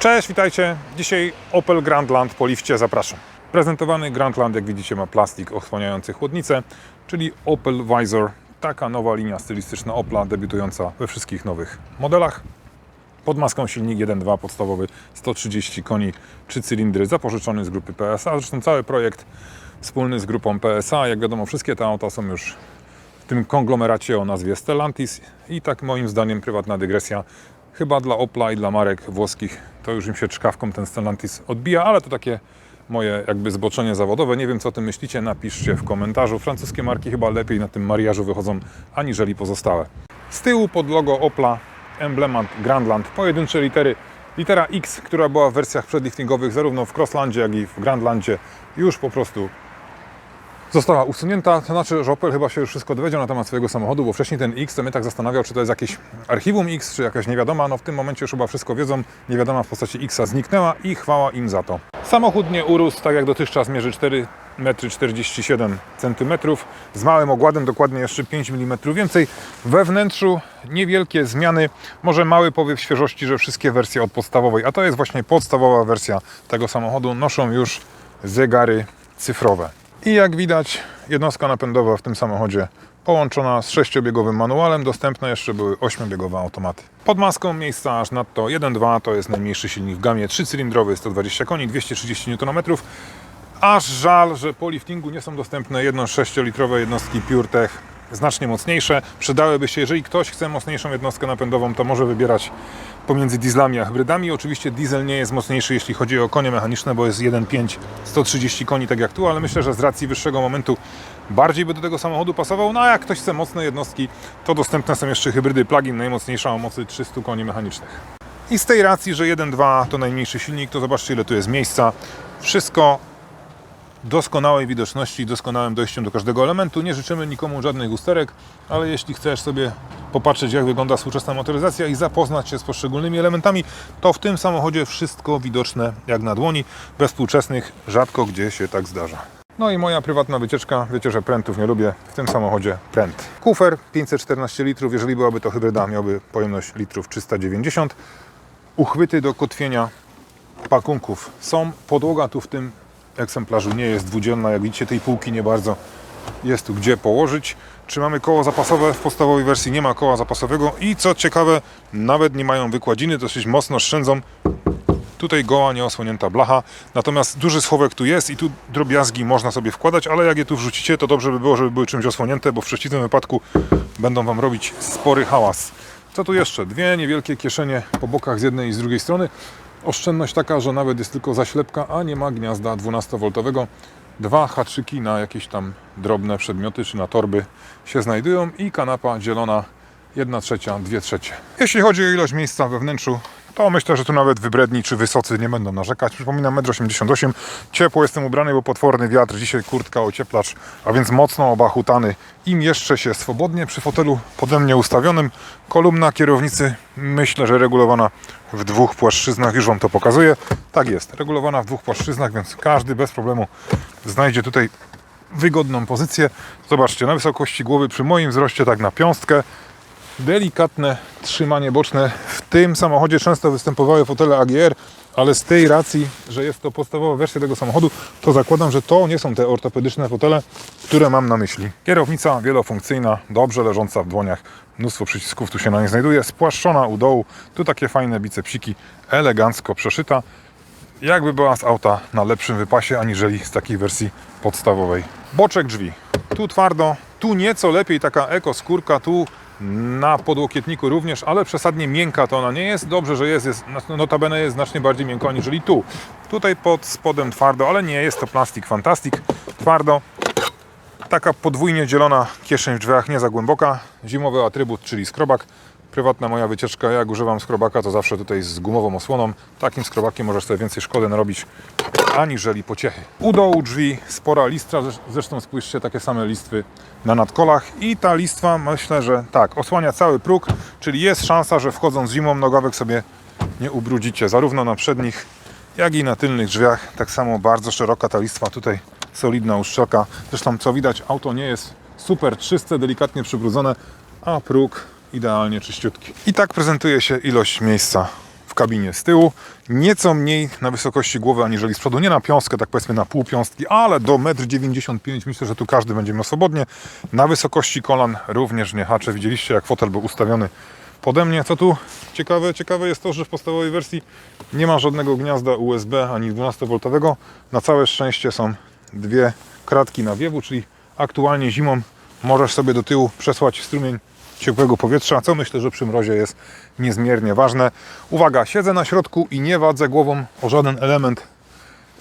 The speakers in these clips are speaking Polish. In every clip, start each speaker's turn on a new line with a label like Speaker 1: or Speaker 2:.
Speaker 1: Cześć, witajcie. Dzisiaj Opel Grandland po lifcie zapraszam. Prezentowany Grandland, jak widzicie, ma plastik osłaniający chłodnicę, czyli Opel Visor. Taka nowa linia stylistyczna Opla, debiutująca we wszystkich nowych modelach. Pod maską silnik 1.2 podstawowy, 130 koni, 3 cylindry, zapożyczony z grupy PSA. Zresztą cały projekt wspólny z grupą PSA. Jak wiadomo, wszystkie te auta są już w tym konglomeracie o nazwie Stellantis i tak moim zdaniem prywatna dygresja. Chyba dla Opla i dla marek włoskich to już im się czkawką ten Stellantis odbija, ale to takie moje jakby zboczenie zawodowe. Nie wiem co o tym myślicie, napiszcie w komentarzu. Francuskie marki chyba lepiej na tym mariażu wychodzą aniżeli pozostałe. Z tyłu pod logo Opla emblemat Grandland, pojedyncze litery. Litera X, która była w wersjach przedliftingowych zarówno w Crosslandzie, jak i w Grandlandzie, już po prostu została usunięta. To znaczy, że Opel chyba się już wszystko dowiedział na temat swojego samochodu, bo wcześniej ten X to mnie tak zastanawiał, czy to jest jakieś archiwum X, czy jakaś niewiadoma. No w tym momencie już chyba wszystko wiedzą. Niewiadoma w postaci Xa zniknęła i chwała im za to. Samochód nie urósł, tak jak dotychczas mierzy 4 metry 47 cm z małym ogładem, dokładnie jeszcze 5 mm więcej. We wnętrzu niewielkie zmiany, może mały powiew świeżości, że wszystkie wersje od podstawowej, a to jest właśnie podstawowa wersja tego samochodu, noszą już zegary cyfrowe. I jak widać, jednostka napędowa w tym samochodzie połączona z sześciobiegowym manualem, dostępne jeszcze były ośmiobiegowe automaty. Pod maską miejsca aż nadto 1.2 to jest najmniejszy silnik w gamie, 3-cylindrowy, 120 koni, 230 Nm. Aż żal, że po liftingu nie są dostępne jedno 6-litrowe jednostki PureTech, znacznie mocniejsze. Przydałyby się, jeżeli ktoś chce mocniejszą jednostkę napędową, to może wybierać pomiędzy dieslami a hybrydami. Oczywiście diesel nie jest mocniejszy, jeśli chodzi o konie mechaniczne, bo jest 1.5, 130 koni, tak jak tu, ale myślę, że z racji wyższego momentu bardziej by do tego samochodu pasował. No a jak ktoś chce mocne jednostki, to dostępne są jeszcze hybrydy plug-in, najmocniejsza o mocy 300 koni mechanicznych. I z tej racji, że 1.2 to najmniejszy silnik, to zobaczcie ile tu jest miejsca. Wszystko doskonałej widoczności, doskonałym dojściem do każdego elementu. Nie życzymy nikomu żadnych usterek, ale jeśli chcesz sobie popatrzeć, jak wygląda współczesna motoryzacja i zapoznać się z poszczególnymi elementami, to w tym samochodzie wszystko widoczne jak na dłoni. Bez współczesnych rzadko gdzie się tak zdarza. No i moja prywatna wycieczka. Wiecie, że prętów nie lubię. W tym samochodzie pręt. Kufer 514 litrów. Jeżeli byłaby to hybryda, miałby pojemność litrów 390. Uchwyty do kotwienia pakunków są. Podłoga tu w tym egzemplarzu nie jest dwudzielna, jak widzicie tej półki nie bardzo jest tu gdzie położyć. Czy mamy koło zapasowe? W podstawowej wersji nie ma koła zapasowego i co ciekawe, nawet nie mają wykładziny, dosyć mocno szczędzą. Tutaj goła, nieosłonięta blacha, natomiast duży schowek tu jest i tu drobiazgi można sobie wkładać, ale jak je tu wrzucicie, to dobrze by było, żeby były czymś osłonięte, bo w przeciwnym wypadku będą Wam robić spory hałas. Co tu jeszcze? Dwie niewielkie kieszenie po bokach z jednej i z drugiej strony. Oszczędność taka, że nawet jest tylko zaślepka, a nie ma gniazda 12V. Dwa haczyki na jakieś tam drobne przedmioty czy na torby się znajdują i kanapa dzielona 1 trzecia, 2 trzecie. Jeśli chodzi o ilość miejsca we wnętrzu, to myślę, że tu nawet wybredni czy wysocy nie będą narzekać. Przypominam 1,88 m. Ciepło jestem ubrany, bo potworny wiatr. Dzisiaj kurtka, ocieplacz, a więc mocno obachutany. I mieszczę się swobodnie przy fotelu pode mnie ustawionym. Kolumna kierownicy myślę, że regulowana w dwóch płaszczyznach. Już Wam to pokazuję. Tak jest, regulowana w dwóch płaszczyznach, więc każdy bez problemu znajdzie tutaj wygodną pozycję. Zobaczcie, na wysokości głowy przy moim wzroście tak na piąstkę delikatne trzymanie boczne. W tym samochodzie często występowały fotele AGR, ale z tej racji, że jest to podstawowa wersja tego samochodu, to zakładam, że to nie są te ortopedyczne fotele, które mam na myśli. Kierownica wielofunkcyjna, dobrze leżąca w dłoniach. Mnóstwo przycisków tu się na niej znajduje. Spłaszczona u dołu. Tu takie fajne bicepsiki, elegancko przeszyta. Jakby była z auta na lepszym wypasie, aniżeli z takiej wersji podstawowej. Boczek drzwi. Tu twardo, tu nieco lepiej taka eko skórka, tu na podłokietniku również, ale przesadnie miękka to ona nie jest. Dobrze, że jest, jest notabene jest znacznie bardziej miękko aniżeli tu. Tutaj pod spodem twardo, ale nie jest to plastik fantastik. Twardo. Taka podwójnie dzielona kieszeń w drzwiach, nie za głęboka. Zimowy atrybut, czyli skrobak. Prywatna moja wycieczka, jak używam skrobaka, to zawsze tutaj z gumową osłoną. Takim skrobakiem możesz sobie więcej szkody narobić, aniżeli pociechy. U dołu drzwi spora listra, zresz- zresztą spójrzcie, takie same listwy na nadkolach. I ta listwa, myślę, że tak, osłania cały próg, czyli jest szansa, że wchodząc zimą nogawek sobie nie ubrudzicie, zarówno na przednich, jak i na tylnych drzwiach. Tak samo bardzo szeroka ta listwa, tutaj solidna uszczelka. Zresztą co widać, auto nie jest super czyste, delikatnie przybrudzone, a próg idealnie czyściutki. I tak prezentuje się ilość miejsca w kabinie z tyłu. Nieco mniej na wysokości głowy aniżeli z przodu. Nie na piąstkę, tak powiedzmy na pół piąstki, ale do 1,95 m myślę, że tu każdy będzie miał swobodnie. Na wysokości kolan również nie hacze. Widzieliście jak fotel był ustawiony pode mnie. Co tu ciekawe? Ciekawe jest to, że w podstawowej wersji nie ma żadnego gniazda USB ani 12V. Na całe szczęście są dwie kratki nawiewu, czyli aktualnie zimą możesz sobie do tyłu przesłać strumień ciepłego powietrza, co myślę, że przy mrozie jest niezmiernie ważne. Uwaga, siedzę na środku i nie wadzę głową o żaden element.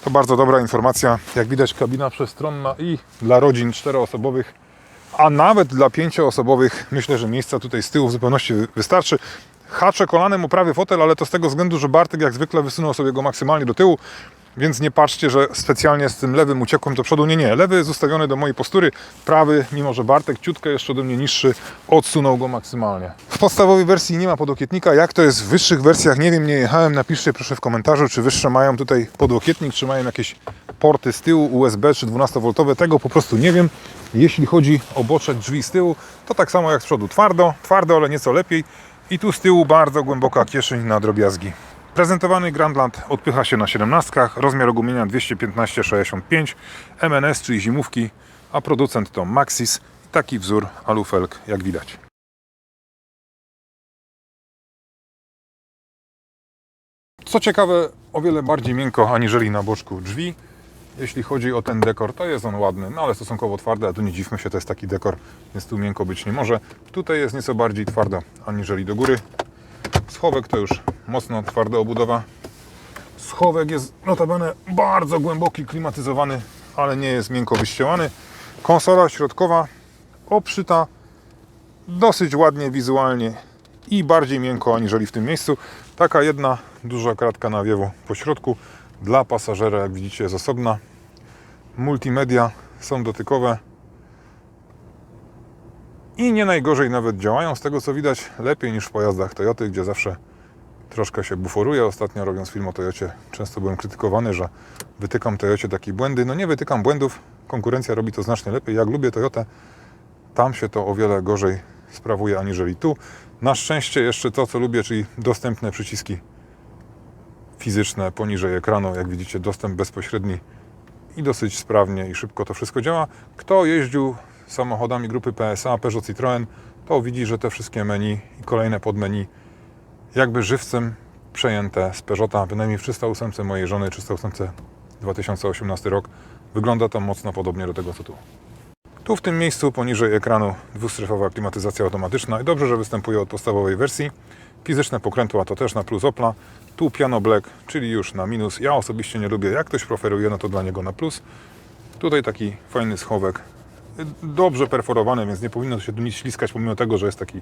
Speaker 1: To bardzo dobra informacja. Jak widać, kabina przestronna i dla rodzin czteroosobowych, a nawet dla pięcioosobowych, myślę, że miejsca tutaj z tyłu w zupełności wy- wystarczy. Haczę kolanem o prawy fotel, ale to z tego względu, że Bartek jak zwykle wysunął sobie go maksymalnie do tyłu, więc nie patrzcie, że specjalnie z tym lewym uciekłem do przodu. Nie, nie. Lewy jest ustawiony do mojej postury. Prawy, mimo że Bartek ciutkę jeszcze ode mnie niższy, odsunął go maksymalnie. W podstawowej wersji nie ma podłokietnika. Jak to jest w wyższych wersjach, nie wiem, nie jechałem. Napiszcie proszę w komentarzu, czy wyższe mają tutaj podłokietnik, czy mają jakieś porty z tyłu USB czy 12V. Tego po prostu nie wiem. Jeśli chodzi o boczek drzwi z tyłu, to tak samo jak z przodu. Twardo, twardo, ale nieco lepiej. I tu z tyłu bardzo głęboka kieszeń na drobiazgi. Prezentowany Grandland odpycha się na 17, rozmiar ogumienia 215-65, MNS, czyli zimówki, a producent to Maxis. Taki wzór alufelg, jak widać. Co ciekawe, o wiele bardziej miękko aniżeli na boczku drzwi. Jeśli chodzi o ten dekor, to jest on ładny, no ale stosunkowo twardy, a tu nie dziwmy się, to jest taki dekor, więc tu miękko być nie może. Tutaj jest nieco bardziej twardo aniżeli do góry. Schowek to już mocno twarda obudowa. Schowek jest notabene bardzo głęboki, klimatyzowany, ale nie jest miękko wyścielany. Konsola środkowa obszyta dosyć ładnie wizualnie i bardziej miękko aniżeli w tym miejscu. Taka jedna duża kratka nawiewu po środku. Dla pasażera, jak widzicie, jest osobna. Multimedia są dotykowe. I nie najgorzej nawet działają, z tego co widać, lepiej niż w pojazdach Toyoty, gdzie zawsze troszkę się buforuje. Ostatnio robiąc film o Toyocie, często byłem krytykowany, że wytykam Toyocie takie błędy. No nie wytykam błędów, konkurencja robi to znacznie lepiej. Jak lubię Toyotę, tam się to o wiele gorzej sprawuje aniżeli tu. Na szczęście jeszcze to, co lubię, czyli dostępne przyciski fizyczne poniżej ekranu. Jak widzicie, dostęp bezpośredni i dosyć sprawnie i szybko to wszystko działa. Kto jeździł samochodami grupy PSA, Peugeot Citroën, to widzi, że te wszystkie menu i kolejne podmenu jakby żywcem przejęte z Peugeota, bynajmniej w 308 mojej żony, 308 2018 rok. Wygląda to mocno podobnie do tego, co tu. Tu w tym miejscu poniżej ekranu dwustrefowa klimatyzacja automatyczna i dobrze, że występuje od podstawowej wersji. Fizyczne pokrętła to też na plus Opla. Tu piano black, czyli już na minus. Ja osobiście nie lubię. Jak ktoś preferuje, no to dla niego na plus. Tutaj taki fajny schowek. Dobrze perforowany, więc nie powinno się tu nic śliskać, pomimo tego, że jest taki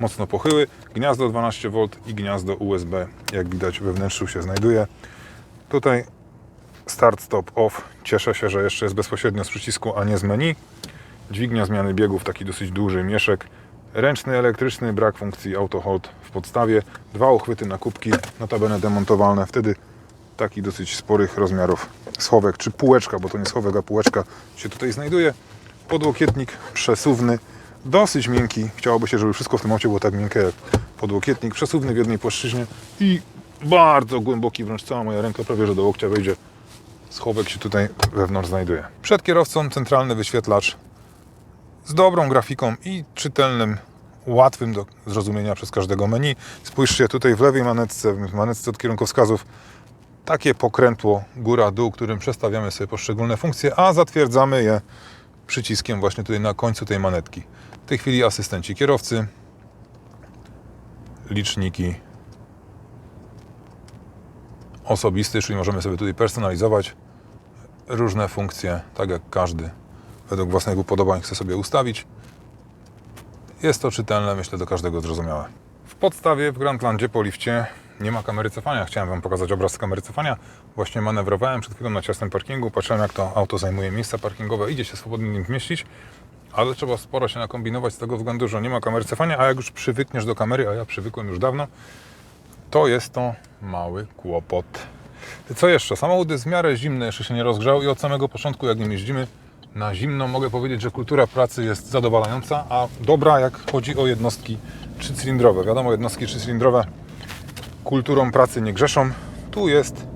Speaker 1: mocno pochyły. Gniazdo 12V i gniazdo USB, jak widać we wnętrzu się znajduje. Tutaj start, stop, off. Cieszę się, że jeszcze jest bezpośrednio z przycisku, a nie z menu. Dźwignia zmiany biegów, taki dosyć duży mieszek. Ręczny, elektryczny, brak funkcji auto hold w podstawie. Dwa uchwyty na kubki, notabene demontowalne. Wtedy taki dosyć sporych rozmiarów schowek, czy półeczka, bo to nie schowek, a półeczka się tutaj znajduje. Podłokietnik przesuwny, dosyć miękki. Chciałoby się, żeby wszystko w tym aucie było tak miękkie jak podłokietnik. Przesuwny w jednej płaszczyźnie i bardzo głęboki, wręcz cała moja ręka prawie że do łokcia wejdzie. Schowek się tutaj wewnątrz znajduje. Przed kierowcą centralny wyświetlacz z dobrą grafiką i czytelnym, łatwym do zrozumienia przez każdego menu. Spójrzcie tutaj w lewej manetce, w manetce od kierunkowskazów, takie pokrętło góra-dół, którym przestawiamy sobie poszczególne funkcje, a zatwierdzamy je przyciskiem właśnie tutaj na końcu tej manetki. W tej chwili asystenci kierowcy, liczniki osobisty, czyli możemy sobie tutaj personalizować różne funkcje, tak jak każdy według własnych upodobań chce sobie ustawić. Jest to czytelne, myślę, do każdego zrozumiałe. W podstawie w Grandlandzie po lifcie nie ma kamery cofania. Chciałem Wam pokazać obraz z kamery cofania. Właśnie manewrowałem przed chwilą na ciasnym parkingu, patrzyłem jak to auto zajmuje miejsca parkingowe, idzie się swobodnie nim zmieścić, ale trzeba sporo się nakombinować z tego względu, że nie ma kamery cofania, a jak już przywykniesz do kamery, a ja przywykłem już dawno, to jest to mały kłopot. Co jeszcze? Samochód jest w miarę zimny, jeszcze się nie rozgrzał i od samego początku, jak nim jeździmy na zimno, mogę powiedzieć, że kultura pracy jest zadowalająca, a dobra, jak chodzi o jednostki trzycylindrowe. Wiadomo, jednostki trzycylindrowe kulturą pracy nie grzeszą. Tu jest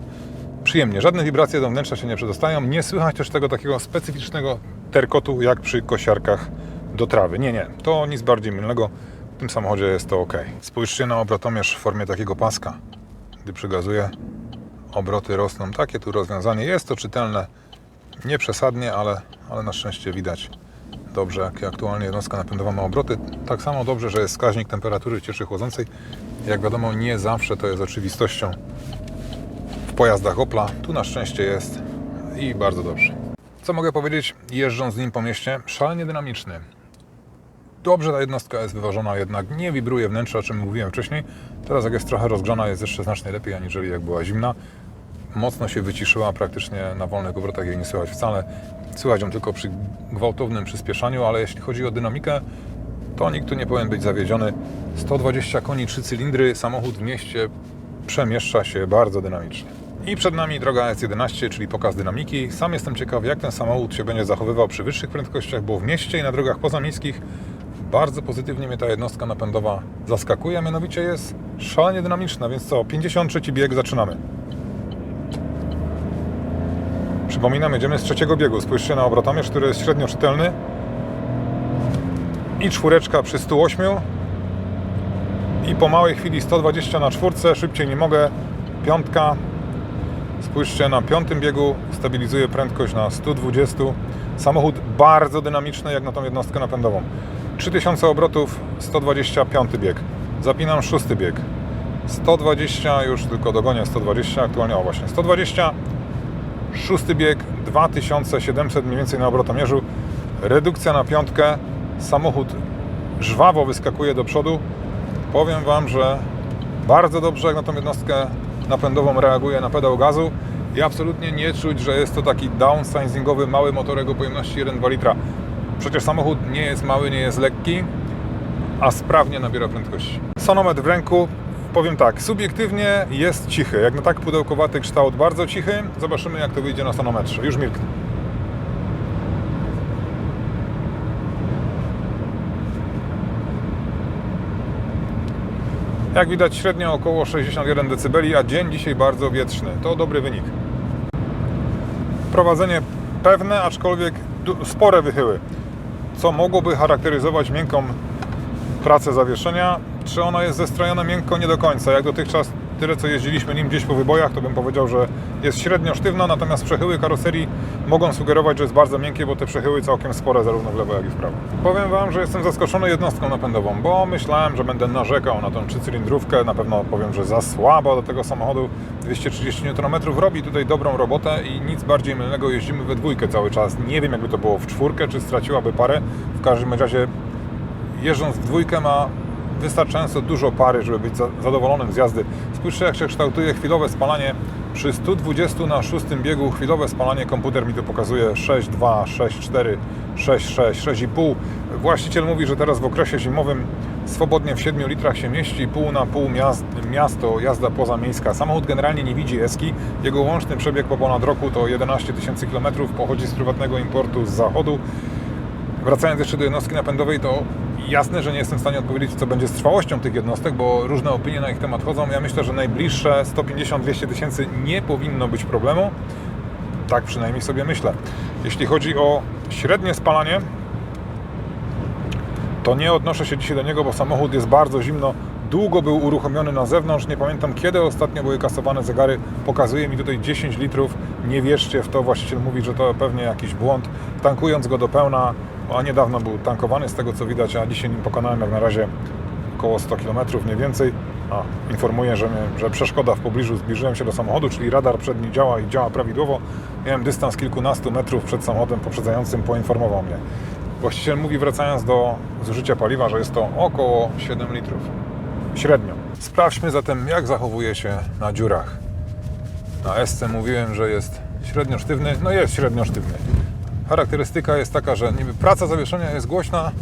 Speaker 1: przyjemnie. Żadne wibracje do wnętrza się nie przedostają. Nie słychać też tego takiego specyficznego terkotu jak przy kosiarkach do trawy. Nie, nie. To nic bardziej mylnego. W tym samochodzie jest to ok. Spójrzcie na obrotomierz w formie takiego paska. Gdy przygazuję, obroty rosną. Takie tu rozwiązanie. Jest to czytelne. Nie przesadnie, ale, ale na szczęście widać dobrze, jakie aktualnie jednostka napędowa ma obroty. Tak samo dobrze, że jest wskaźnik temperatury cieczy chłodzącej. Jak wiadomo, nie zawsze to jest oczywistością w pojazdach Opla. Tu na szczęście jest i bardzo dobrze. Co mogę powiedzieć, jeżdżąc nim po mieście? Szalenie dynamiczny. Dobrze ta jednostka jest wyważona, jednak nie wibruje wnętrze, o czym mówiłem wcześniej. Teraz jak jest trochę rozgrzana, jest jeszcze znacznie lepiej, aniżeli jak była zimna. Mocno się wyciszyła, praktycznie na wolnych obrotach jej nie słychać wcale. Słychać ją tylko przy gwałtownym przyspieszaniu, ale jeśli chodzi o dynamikę, to nikt tu nie powinien być zawiedziony. 120 koni, 3 cylindry, samochód w mieście przemieszcza się bardzo dynamicznie. I przed nami droga S11, czyli pokaz dynamiki. Sam jestem ciekaw, jak ten samochód się będzie zachowywał przy wyższych prędkościach, bo w mieście i na drogach pozamiejskich bardzo pozytywnie mnie ta jednostka napędowa zaskakuje, mianowicie jest szalenie dynamiczna, więc co, 53 bieg zaczynamy. Przypominam, jedziemy z trzeciego biegu. Spójrzcie na obrotomierz, który jest średnio czytelny. I czwóreczka przy 108. I po małej chwili 120 na czwórce, szybciej nie mogę. Piątka. Spójrzcie na piątym biegu, stabilizuje prędkość na 120. Samochód bardzo dynamiczny jak na tą jednostkę napędową. 3000 obrotów, 125 bieg. Zapinam szósty bieg. 120, już tylko dogonię 120, aktualnie o właśnie 120. Szósty bieg, 2700 mniej więcej na obrotomierzu. Redukcja na piątkę. Samochód żwawo wyskakuje do przodu. Powiem Wam, że bardzo dobrze jak na tą jednostkę napędową reaguje na pedał gazu i absolutnie nie czuć, że jest to taki downsizingowy mały motorek o pojemności 1,2 litra. Przecież samochód nie jest mały, nie jest lekki, a sprawnie nabiera prędkości. Sonometr w ręku, powiem tak, subiektywnie jest cichy. Jak na tak pudełkowaty kształt, bardzo cichy. Zobaczymy, jak to wyjdzie na sonometrze. Już milknę. Jak widać średnio około 61 dB, a dzień dzisiaj bardzo wietrzny. To dobry wynik. Prowadzenie pewne, aczkolwiek spore wychyły, co mogłoby charakteryzować miękką pracę zawieszenia. Czy ono jest zestrojone miękko? Nie do końca. Jak dotychczas tyle, co jeździliśmy nim gdzieś po wybojach, to bym powiedział, że jest średnio sztywna, natomiast przechyły karoserii mogą sugerować, że jest bardzo miękkie, bo te przechyły całkiem spore zarówno w lewo, jak i w prawo. Powiem Wam, że jestem zaskoczony jednostką napędową, bo myślałem, że będę narzekał na tą trzycylindrówkę. Na pewno powiem, że za słabo do tego samochodu 230 Nm robi tutaj dobrą robotę i nic bardziej mylnego. Jeździmy we dwójkę cały czas. Nie wiem, jakby to było w czwórkę, czy straciłaby parę. W każdym razie jeżdżąc w dwójkę ma wystarczająco dużo pary, żeby być za- zadowolonym z jazdy. Spójrzcie, jak się kształtuje chwilowe spalanie. Przy 120 na szóstym biegu chwilowe spalanie komputer mi to pokazuje 6,2, 6,4, 6,6, 6,5. Właściciel mówi, że teraz w okresie zimowym swobodnie w 7 litrach się mieści, pół na pół miast, miasto, jazda pozamiejska. Samochód generalnie nie widzi eski. Jego łączny przebieg po ponad roku to 11 tysięcy kilometrów, pochodzi z prywatnego importu z zachodu. Wracając jeszcze do jednostki napędowej, to jasne, że nie jestem w stanie odpowiedzieć, co będzie z trwałością tych jednostek, bo różne opinie na ich temat chodzą. Ja myślę, że najbliższe 150-200 tysięcy nie powinno być problemu. Tak przynajmniej sobie myślę. Jeśli chodzi o średnie spalanie, to nie odnoszę się dzisiaj do niego, bo samochód jest bardzo zimno. Długo był uruchomiony na zewnątrz. Nie pamiętam kiedy ostatnio były kasowane zegary. Pokazuje mi tutaj 10 litrów. Nie wierzcie w to. Właściciel mówi, że to pewnie jakiś błąd. Tankując go do pełna, a niedawno był tankowany z tego co widać, a dzisiaj nim pokonałem jak na razie około 100 km, nie więcej. A, informuję, że, mnie, że przeszkoda w pobliżu, zbliżyłem się do samochodu, czyli radar przedni działa i działa prawidłowo. Miałem dystans kilkunastu metrów przed samochodem poprzedzającym, poinformował mnie. Właściciel mówi, wracając do zużycia paliwa, że jest to około 7 litrów. Średnio. Sprawdźmy zatem, jak zachowuje się na dziurach. Na SC mówiłem, że jest średnio sztywny. No jest średnio sztywny. Charakterystyka jest taka, że niby praca zawieszenia jest głośna,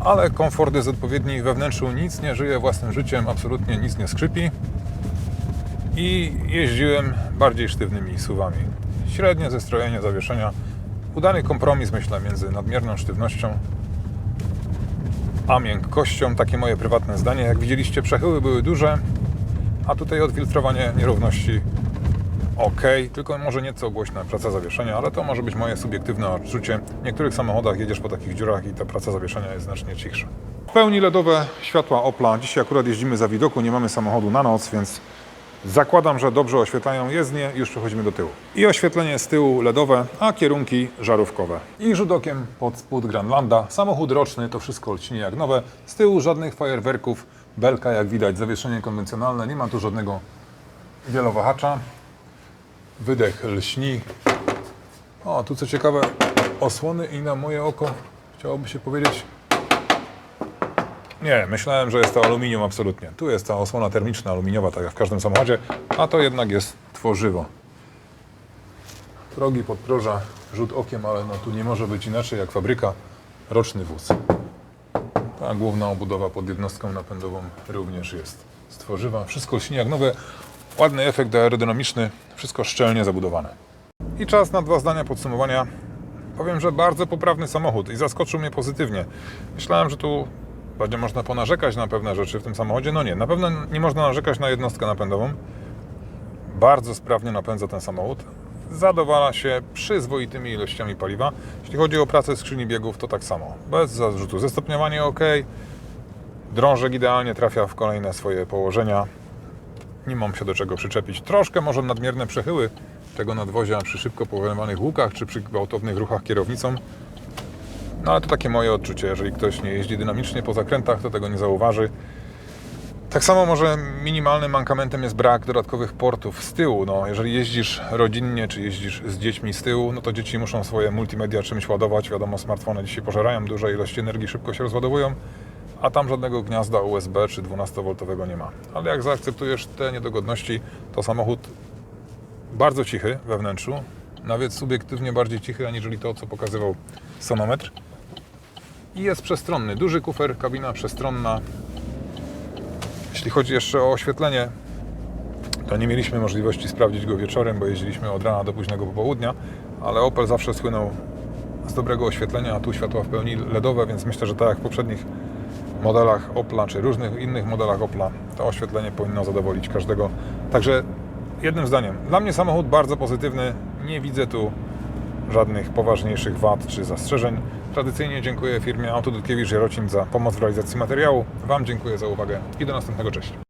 Speaker 1: ale komfort jest odpowiedni. We wnętrzu nic nie żyje własnym życiem, absolutnie nic nie skrzypi. I jeździłem bardziej sztywnymi suwami. Średnie zestrojenie zawieszenia. Udany kompromis, myślę, między nadmierną sztywnością a miękkością. Takie moje prywatne zdanie. Jak widzieliście, przechyły były duże. A tutaj odfiltrowanie nierówności ok, tylko może nieco głośna praca zawieszenia, ale to może być moje subiektywne odczucie. W niektórych samochodach jedziesz po takich dziurach i ta praca zawieszenia jest znacznie cichsza. W pełni LEDowe światła Opla. Dzisiaj akurat jeździmy za widoku, nie mamy samochodu na noc, więc zakładam, że dobrze oświetlają jezdnię. Już przechodzimy do tyłu. I oświetlenie z tyłu LEDowe, a kierunki żarówkowe. I rzut okiem pod spód Grandlanda. Samochód roczny, to wszystko lśni jak nowe. Z tyłu żadnych fajerwerków. Belka, jak widać, zawieszenie konwencjonalne. Nie ma tu żadnego wielowahacza. Wydech lśni. O, tu co ciekawe, osłony i na moje oko chciałoby się powiedzieć. Nie, myślałem, że jest to aluminium absolutnie. Tu jest ta osłona termiczna aluminiowa, tak jak w każdym samochodzie, a to jednak jest tworzywo. Progi podproża, rzut okiem, ale no tu nie może być inaczej jak fabryka, roczny wóz. Ta główna obudowa pod jednostką napędową również jest z tworzywa. Wszystko lśni jak nowe, ładny efekt aerodynamiczny, wszystko szczelnie zabudowane. I czas na dwa zdania podsumowania. Powiem, że bardzo poprawny samochód i zaskoczył mnie pozytywnie. Myślałem, że tu będzie można ponarzekać na pewne rzeczy w tym samochodzie. No nie, na pewno nie można narzekać na jednostkę napędową. Bardzo sprawnie napędza ten samochód. Zadowala się przyzwoitymi ilościami paliwa. Jeśli chodzi o pracę skrzyni biegów, to tak samo. Bez zarzutu. Zestopniowanie ok. Drążek idealnie trafia w kolejne swoje położenia. Nie mam się do czego przyczepić. Troszkę może nadmierne przechyły tego nadwozia przy szybko powolnowanych łukach czy przy gwałtownych ruchach kierownicą. No ale to takie moje odczucie. Jeżeli ktoś nie jeździ dynamicznie po zakrętach, to tego nie zauważy. Tak samo może minimalnym mankamentem jest brak dodatkowych portów z tyłu. No, jeżeli jeździsz rodzinnie, czy jeździsz z dziećmi z tyłu, no to dzieci muszą swoje multimedia czymś ładować. Wiadomo, smartfony dzisiaj pożerają duże ilości energii, szybko się rozładowują, a tam żadnego gniazda USB czy 12V nie ma. Ale jak zaakceptujesz te niedogodności, to samochód bardzo cichy we wnętrzu, nawet subiektywnie bardziej cichy, aniżeli to, co pokazywał sonometr. I jest przestronny. Duży kufer, kabina przestronna. Jeśli chodzi jeszcze o oświetlenie, to nie mieliśmy możliwości sprawdzić go wieczorem, bo jeździliśmy od rana do późnego popołudnia, ale Opel zawsze słynął z dobrego oświetlenia, a tu światła w pełni LEDowe, więc myślę, że tak jak w poprzednich modelach Opla, czy różnych innych modelach Opla, to oświetlenie powinno zadowolić każdego. Także jednym zdaniem, dla mnie samochód bardzo pozytywny, nie widzę tu żadnych poważniejszych wad czy zastrzeżeń. Tradycyjnie dziękuję firmie Autodutkiewicz Jarocin za pomoc w realizacji materiału. Wam dziękuję za uwagę i do następnego. Cześć.